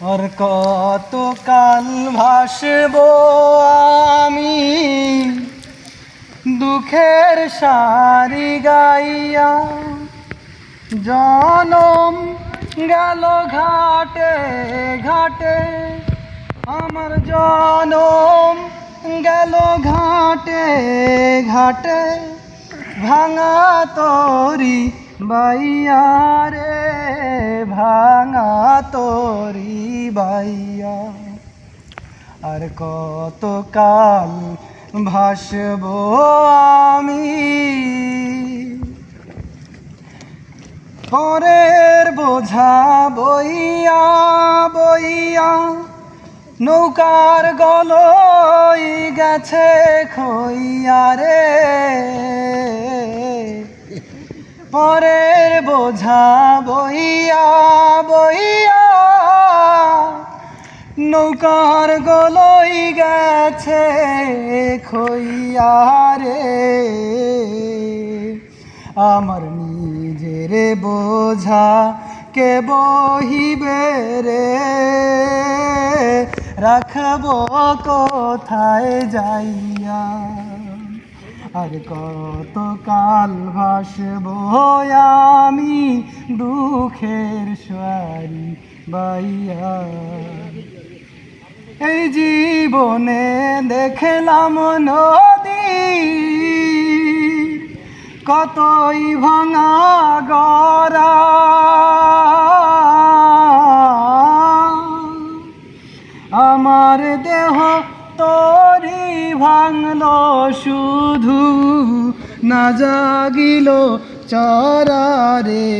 আর কত কাল ভাসব আমি? দুঃখের সারি গাইয়া জনম গেল ঘাটে ঘাটে, আমার জনম গেল ঘাটে ঘাটে, ভাঙা তরি বাইয়া রে ভাঙা তরি বাইয়া আর কত কাল ভাসব আমি? পরের বোঝা বইয়া বইয়া নৌকার গলই গেছে খইয়া রে। পরের বোঝা বইয়া বইয়া। নৌকার গলই গেছে খইয়া রে। আমার নিজের বোঝা কে বহিবে রে? রাখব কোথায় যাইয়া? আর কত কাল ভাসব আমি দুঃখের সারি বাইয়া। এই জীবনে দেখলাম নদী কতই ভাঙা গড়া। আমার দেহ তরি ভাঙলো শুধু না জাগিল চরারে।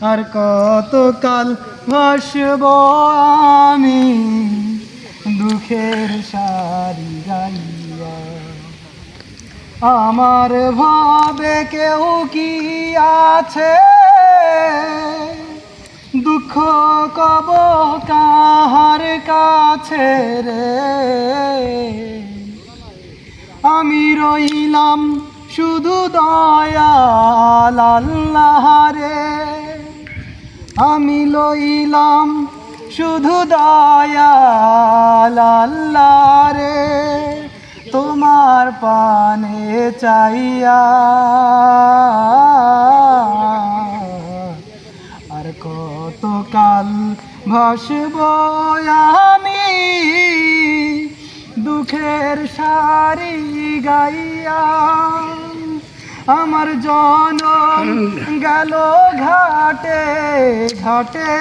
আর কতকাল ভাসব আমি দুঃখের সারি গাইয়া। আমার ভাবে কেউ কি আছে? দুঃখ কব কাহার কাছে রে। আমি রইলাম শুধু দয়াল রে। আমি লইলাম শুধু দয়াল রে। তোমার পানে চাইয়া আর কত ভাসব আমি? দুঃখের সারি গাইয়া আমার জনম গেল ঘাটে ঘাটে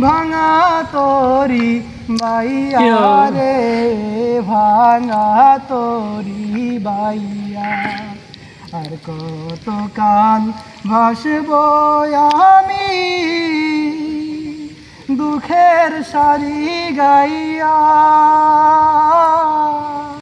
ভাঙা তরি বাইয়া রে ভাঙা তরি বাইয়া। আর কত কাল ভাসব আমি? দুঃখের সারি গাইয়া